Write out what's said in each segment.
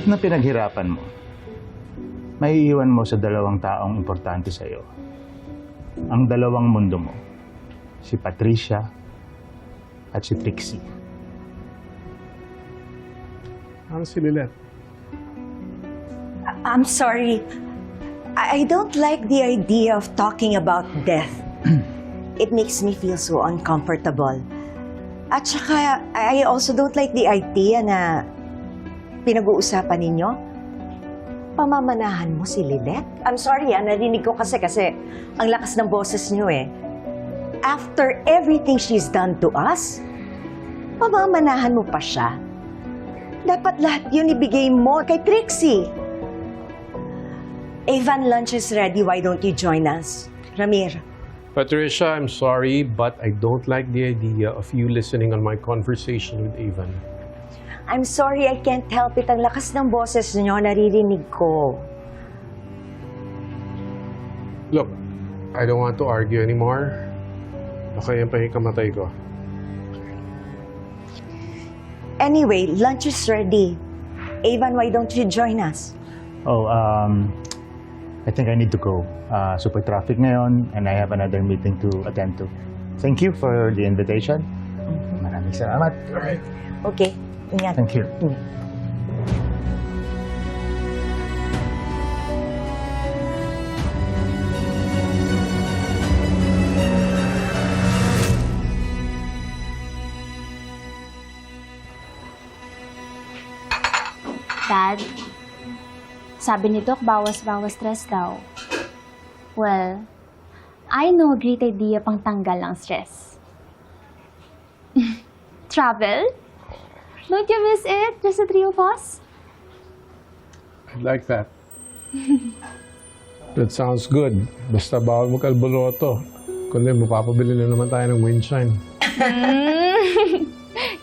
lahat na pinaghirapan mo, maiiwan mo sa dalawang taong importante sa'yo. Ang dalawang mundo mo, si Patricia at si Trixie. Ano si Lilette? I'm sorry. I I don't like the idea of talking about death. It makes me feel so uncomfortable. At saka, I also don't like the idea na pinag-uusapan ninyo. Pamamanahan mo si Lilette? I'm sorry, ah, narinig ko kasi kasi ang lakas ng boses niyo eh. After everything she's done to us, pamamanahan mo pa siya. Dapat lahat yun ibigay mo kay Trixie. Evan, lunch is ready. Why don't you join us? Ramir, Patricia, I'm sorry, but I don't like the idea of you listening on my conversation with Avon. I'm sorry I can't help it. Ang lakas ng boses niyo, naririnig ko. Look, I don't want to argue anymore. Baka yan pa yung kamatay ko. Anyway, lunch is ready. Evan, why don't you join us? Oh, um, I think I need to go. Uh, super traffic ngayon and I have another meeting to attend to. Thank you for the invitation. Maraming salamat. Okay, ingat. Thank you. Dad, sabi ni Doc, bawas-bawas stress daw. Well, I know great idea pang tanggal ang stress. Travel? Don't you miss it? Just the three of us? I like that. that sounds good. Basta bawal magkalboloto. Kundi mapapabili na naman tayo ng windshine.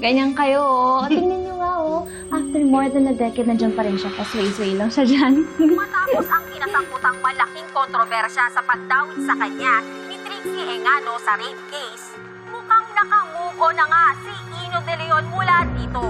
Ganyan kayo, oh. Tingnan niyo nga, oh. After more than a decade, nandiyan pa rin siya. Pasway-sway lang siya dyan. Matapos ang kinasangkutang malaking kontrobersya sa pagdawit sa kanya ni Trixie Engano sa rape case, on na nga si Ino De Leon mula dito.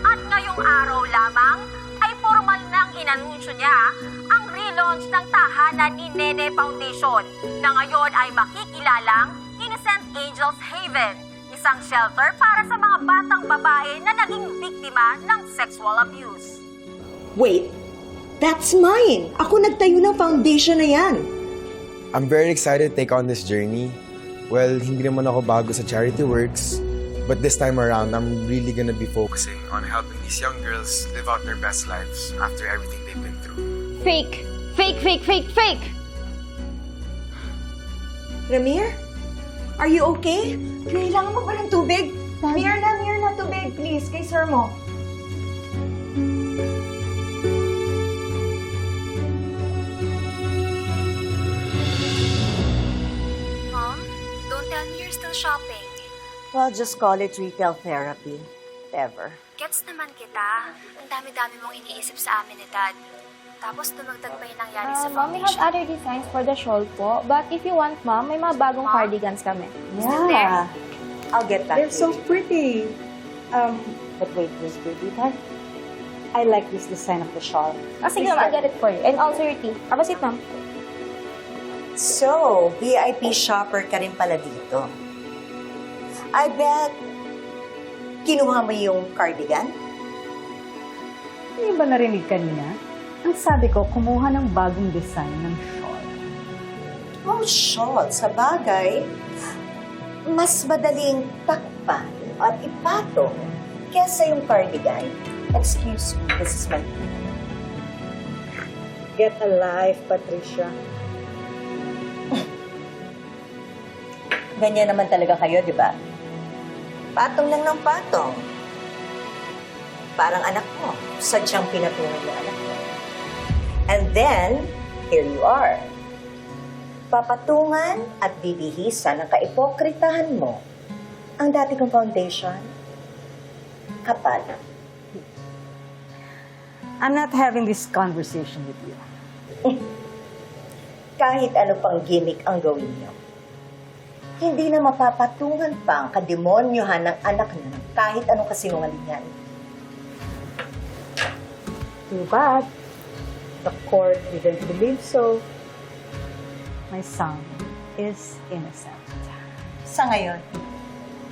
At ngayong araw lamang ay formal nang inanunsyo niya ang relaunch ng tahanan ni Nene Foundation na ngayon ay makikilalang Innocent Angels Haven, isang shelter para sa mga batang babae na naging biktima ng sexual abuse. Wait, that's mine. Ako nagtayo ng foundation na yan. I'm very excited to take on this journey. Well, hindi naman ako bago sa charity works, but this time around, I'm really gonna be focusing on helping these young girls live out their best lives after everything they've been through. Fake! Fake, fake, fake, fake! Ramir? Are you okay? Kailangan mo ba ng tubig? Mir na, Mir na tubig, please, kay sir mo. Shopping. Well, just call it retail therapy. Whatever. Gets naman kita. Ang dami-dami mong iniisip sa amin ni Dad. Tapos dumagdag pa yung nangyari sa Uh, ma'am, we have foundation. other designs for the shawl po. But if you want, ma'am, may mga bagong Ma'am? cardigans kami. Still there? Yeah. I'll get back They're to so you. pretty. Um, but wait, Miss Perdita. I like this design of the shawl. Oh, sige, ma'am, I'll get it for you. And also your tea. Have a seat, ma'am. So, VIP shopper ka rin pala dito. I bet, kinuha mo yung cardigan? Hindi ba narinig kanina? Ang sabi ko, kumuha ng bagong design ng shawl. Oh, shot. Sa bagay, mas madaling takpan at ipatong kesa yung cardigan. Excuse me, this is my... Get a life, Patricia. Ganyan naman talaga kayo, di ba? Patong lang ng patong. Parang anak mo. Sadyang pinatungan yung anak mo. And then, here you are. Papatungan at bibihisan ng kaipokritahan mo ang dati kong foundation. Kapal. I'm not having this conversation with you. Kahit ano pang gimmick ang gawin niyo. Hindi na mapapatungan pa ang kademonyohan ng anak niyo ng kahit anong kasinungalingan. too bad. The court didn't believe so. My son is innocent. Sa ngayon,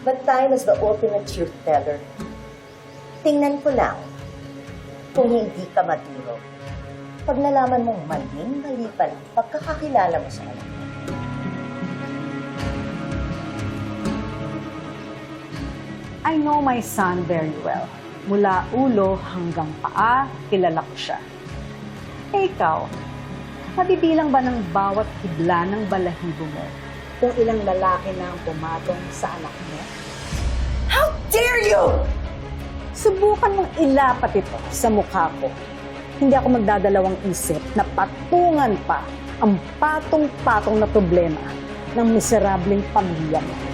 but time is the ultimate truth teller. Tingnan ko lang kung hindi ka matiro. Pag nalaman mong maling mali pala, pagkakakilala mo sa anak I know my son very well. Mula ulo hanggang paa, kilala ko siya. Eh ikaw, nabibilang ba ng bawat hibla ng balahibo mo kung ilang lalaki na ang pumatong sa anak mo? How dare you! Subukan mong ilapat ito sa mukha ko. Hindi ako magdadalawang isip na patungan pa ang patong-patong na problema ng miserableng pamilya mo.